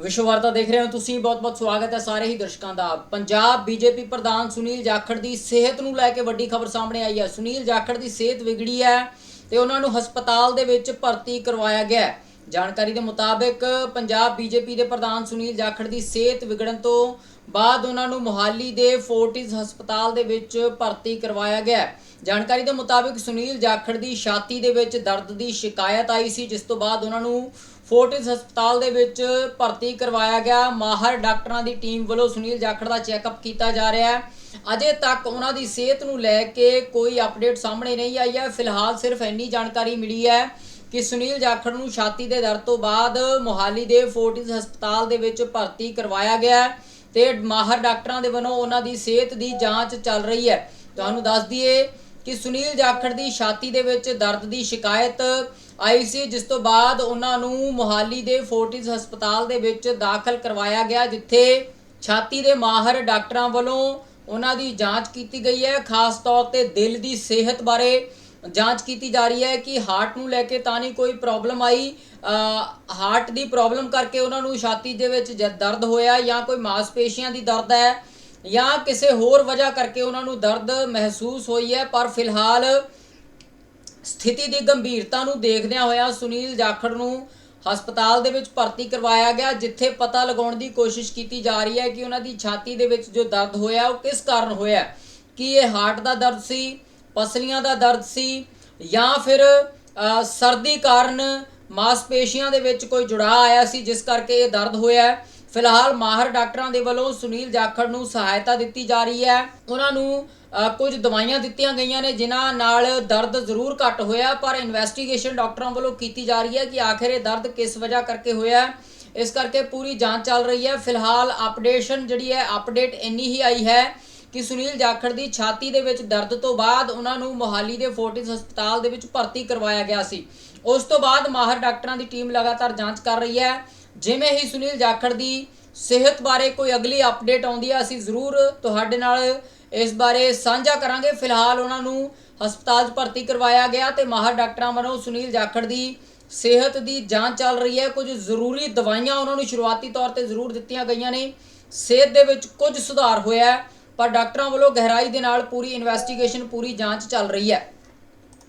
ਵਿਸ਼ਵ ਵਾਰਤਾ ਦੇਖ ਰਹੇ ਹੋ ਤੁਸੀਂ। ਬਹੁਤ-ਬਹੁਤ ਸਵਾਗਤ ਹੈ ਸਾਰੇ ਹੀ ਦਰਸ਼ਕਾਂ ਦਾ। ਪੰਜਾਬ ਬੀਜੇਪੀ ਪ੍ਰਧਾਨ ਸੁਨੀਲ ਜਾਖੜ ਦੀ ਸਿਹਤ ਨੂੰ ਲੈ ਕੇ ਵੱਡੀ ਖਬਰ ਸਾਹਮਣੇ ਆਈ ਹੈ। ਸੁਨੀਲ ਜਾਖੜ ਦੀ ਸਿਹਤ ਵਿਗੜੀ ਹੈ ਤੇ ਉਹਨਾਂ ਨੂੰ ਹਸਪਤਾਲ ਦੇ ਵਿੱਚ ਭਰਤੀ ਕਰਵਾਇਆ ਗਿਆ ਹੈ। ਜਾਣਕਾਰੀ ਦੇ ਮੁਤਾਬਕ ਪੰਜਾਬ ਬੀਜੇਪੀ ਦੇ ਪ੍ਰਧਾਨ ਸੁਨੀਲ ਜਾਖੜ ਦੀ ਸਿਹਤ ਵਿਗੜਨ ਤੋਂ ਬਾਅਦ ਉਹਨਾਂ ਨੂੰ ਮੁਹਾਲੀ ਦੇ ਫੋਰਟਿਸ ਹਸਪਤਾਲ ਦੇ ਵਿੱਚ ਭਰਤੀ ਕਰਵਾਇਆ ਗਿਆ ਜਾਣਕਾਰੀ ਦੇ ਮੁਤਾਬਕ ਸੁਨੀਲ ਜਾਖੜ ਦੀ ਛਾਤੀ ਦੇ ਵਿੱਚ ਦਰਦ ਦੀ ਸ਼ਿਕਾਇਤ ਆਈ ਸੀ, ਜਿਸ ਤੋਂ ਬਾਅਦ ਉਹਨਾਂ ਨੂੰ ਫੋਰਟਿਸ ਹਸਪਤਾਲ ਦੇ ਵਿੱਚ ਭਰਤੀ ਕਰਵਾਇਆ ਗਿਆ। ਮਾਹਰ ਡਾਕਟਰਾਂ ਦੀ ਟੀਮ ਵੱਲੋਂ ਸੁਨੀਲ ਜਾਖੜ ਦਾ ਚੈੱਕਅਪ ਕੀਤਾ ਜਾ ਰਿਹਾ ਹੈ। ਅਜੇ ਤੱਕ ਉਹਨਾਂ ਦੀ ਸਿਹਤ ਨੂੰ ਲੈ ਕੇ ਕੋਈ ਅਪਡੇਟ ਸਾਹਮਣੇ ਨਹੀਂ ਆਈ ਹੈ। ਫਿਲਹਾਲ ਸਿਰਫ ਇੰਨੀ ਜਾਣਕਾਰੀ ਮਿਲੀ ਹੈ ਕਿ ਸੁਨੀਲ ਜਾਖੜ ਨੂੰ ਛਾਤੀ ਦੇ ਦਰਦ ਤੋਂ ਬਾਅਦ ਮੋਹਾਲੀ ਦੇ ਫੋਰਟਿਸ ਹਸਪਤਾਲ ਦੇ ਵਿੱਚ ਭਰਤੀ ਕਰਵਾਇਆ ਗਿਆ ਹੈ ਤੇ ਮਾਹਰ ਡਾਕਟਰਾਂ ਦੇ ਵੱਲੋਂ ਉਹਨਾਂ ਦੀ ਸਿਹਤ ਦੀ ਜਾਂਚ ਚੱਲ ਰਹੀ ਹੈ। ਤੁਹਾਨੂੰ ਦੱਸ ਦਈਏ ਕਿ ਸੁਨੀਲ ਜਾਖੜ ਦੀ ਛਾਤੀ ਦੇ ਵਿੱਚ ਦਰਦ ਦੀ ਸ਼ਿਕਾਇਤ ਆਈ ਸੀ, ਜਿਸ ਤੋਂ ਬਾਅਦ ਉਹਨਾਂ ਨੂੰ ਮੋਹਾਲੀ ਦੇ ਫੋਰਟਿਸ ਹਸਪਤਾਲ ਦੇ ਵਿੱਚ ਦਾਖਲ ਕਰਵਾਇਆ ਗਿਆ, ਜਿੱਥੇ ਛਾਤੀ ਦੇ ਮਾਹਰ ਡਾਕਟਰਾਂ ਵੱਲੋਂ ਉਹਨਾਂ ਦੀ ਜਾਂਚ ਕੀਤੀ ਗਈ ਹੈ। ਖਾਸ ਤੌਰ ਤੇ ਦਿਲ ਦੀ ਸਿਹਤ ਬਾਰੇ ਜਾਂਚ ਕੀਤੀ ਜਾ ਰਹੀ ਹੈ ਕਿ ਹਾਰਟ ਨੂੰ ਲੈ ਕੇ ਤਾਂ ਨਹੀਂ ਕੋਈ ਪ੍ਰੋਬਲਮ ਆਈ। ਹਾਰਟ ਦੀ ਪ੍ਰੋਬਲਮ ਕਰਕੇ ਉਹਨਾਂ ਨੂੰ ਛਾਤੀ ਦੇ ਵਿੱਚ ਜ- ਦਰਦ ਹੋਇਆ ਜਾਂ ਕੋਈ ਮਾਸਪੇਸ਼ੀਆਂ ਦੀ ਦਰਦ ਹੈ। ਜਾਂ ਕਿਸੇ ਹੋਰ ਵਜ੍ਹਾ ਕਰਕੇ ਉਹਨਾਂ ਨੂੰ ਦਰਦ ਮਹਿਸੂਸ ਹੋਈ ਹੈ, ਪਰ ਫਿਲਹਾਲ ਸਥਿਤੀ ਦੀ ਗੰਭੀਰਤਾ ਨੂੰ ਦੇਖਦਿਆਂ ਹੋਇਆ ਸੁਨੀਲ ਜਾਖੜ ਨੂੰ ਹਸਪਤਾਲ ਦੇ ਵਿੱਚ ਭਰਤੀ ਕਰਵਾਇਆ ਗਿਆ, ਜਿੱਥੇ ਪਤਾ ਲਗਾਉਣ ਦੀ ਕੋਸ਼ਿਸ਼ ਕੀਤੀ ਜਾ ਰਹੀ ਹੈ ਕਿ ਉਹਨਾਂ ਦੀ ਛਾਤੀ ਦੇ ਵਿੱਚ ਜੋ ਦਰਦ ਹੋਇਆ, ਉਹ ਕਿਸ ਕਾਰਨ ਹੋਇਆ? ਕੀ ਇਹ ਹਾਰਟ ਦਾ ਦਰਦ ਸੀ, ਪਸਲੀਆਂ ਦਾ ਦਰਦ ਸੀ, ਜਾਂ ਫਿਰ ਸਰਦੀ ਕਾਰਨ ਮਾਸਪੇਸ਼ੀਆਂ ਦੇ ਵਿੱਚ ਕੋਈ ਜੁੜਾਅ ਆਇਆ ਸੀ ਜਿਸ ਕਰਕੇ ਇਹ ਦਰਦ ਹੋਇਆ ਫਿਲਹਾਲ ਮਾਹਰ ਡਾਕਟਰਾਂ ਦੇ ਵੱਲੋਂ ਸੁਨੀਲ ਜਾਖੜ ਨੂੰ ਸਹਾਇਤਾ ਦਿੱਤੀ ਜਾ ਰਹੀ ਹੈ। ਉਹਨਾਂ ਨੂੰ ਕੁਝ ਦਵਾਈਆਂ ਦਿੱਤੀਆਂ ਗਈਆਂ ਨੇ, ਜਿਨ੍ਹਾਂ ਨਾਲ ਦਰਦ ਜ਼ਰੂਰ ਘੱਟ ਹੋਇਆ, ਪਰ ਇਨਵੈਸਟੀਗੇਸ਼ਨ ਡਾਕਟਰਾਂ ਵੱਲੋਂ ਕੀਤੀ ਜਾ ਰਹੀ ਹੈ ਕਿ ਆਖਿਰ ਇਹ ਦਰਦ ਕਿਸ ਵਜ੍ਹਾ ਕਰਕੇ ਹੋਇਆ ਇਸ ਕਰਕੇ ਪੂਰੀ ਜਾਂਚ ਚੱਲ ਰਹੀ ਹੈ। ਫਿਲਹਾਲ ਅਪਡੇਸ਼ਨ ਜਿਹੜੀ ਹੈ ਅਪਡੇਟ ਇੰਨੀ ਹੀ ਆਈ ਹੈ ਕਿ ਸੁਨੀਲ ਜਾਖੜ ਦੀ ਛਾਤੀ ਦੇ ਵਿੱਚ ਦਰਦ ਤੋਂ ਬਾਅਦ ਉਹਨਾਂ ਨੂੰ ਮੋਹਾਲੀ ਦੇ ਫੋਰਟਿਸ ਹਸਪਤਾਲ ਦੇ ਵਿੱਚ ਭਰਤੀ ਕਰਵਾਇਆ ਗਿਆ ਸੀ। ਉਸ ਤੋਂ ਬਾਅਦ ਮਾਹਰ ਡਾਕਟਰਾਂ ਦੀ ਟੀਮ ਲਗਾਤਾਰ ਜਾਂਚ ਕਰ ਰਹੀ ਹੈ। ਜਿਵੇਂ ਹੀ ਸੁਨੀਲ ਜਾਖੜ ਦੀ ਸਿਹਤ ਬਾਰੇ ਕੋਈ ਅਗਲੀ ਅਪਡੇਟ ਆਉਂਦੀ ਹੈ ਅਸੀਂ ਜ਼ਰੂਰ ਤੁਹਾਡੇ ਨਾਲ ਇਸ ਬਾਰੇ ਸਾਂਝਾ ਕਰਾਂਗੇ। ਫਿਲਹਾਲ ਉਹਨਾਂ ਨੂੰ ਹਸਪਤਾਲ 'ਚ ਭਰਤੀ ਕਰਵਾਇਆ ਗਿਆ ਤੇ ਮਾਹਰ ਡਾਕਟਰਾਂ ਵੱਲੋਂ ਸੁਨੀਲ ਜਾਖੜ ਦੀ ਸਿਹਤ ਦੀ ਜਾਂਚ ਚੱਲ ਰਹੀ ਹੈ। ਕੁਝ ਜ਼ਰੂਰੀ ਦਵਾਈਆਂ ਉਹਨਾਂ ਨੂੰ ਸ਼ੁਰੂਆਤੀ ਤੌਰ ਤੇ ਜ਼ਰੂਰ ਦਿੱਤੀਆਂ ਗਈਆਂ ਨੇ। ਸਿਹਤ ਦੇ ਵਿੱਚ ਕੁਝ ਸੁਧਾਰ ਹੋਇਆ ਪਰ ਡਾਕਟਰਾਂ ਵੱਲੋਂ ਗਹਿਰਾਈ ਦੇ ਨਾਲ ਪੂਰੀ ਇਨਵੈਸਟੀਗੇਸ਼ਨ, ਪੂਰੀ ਜਾਂਚ ਚੱਲ ਰਹੀ ਹੈ।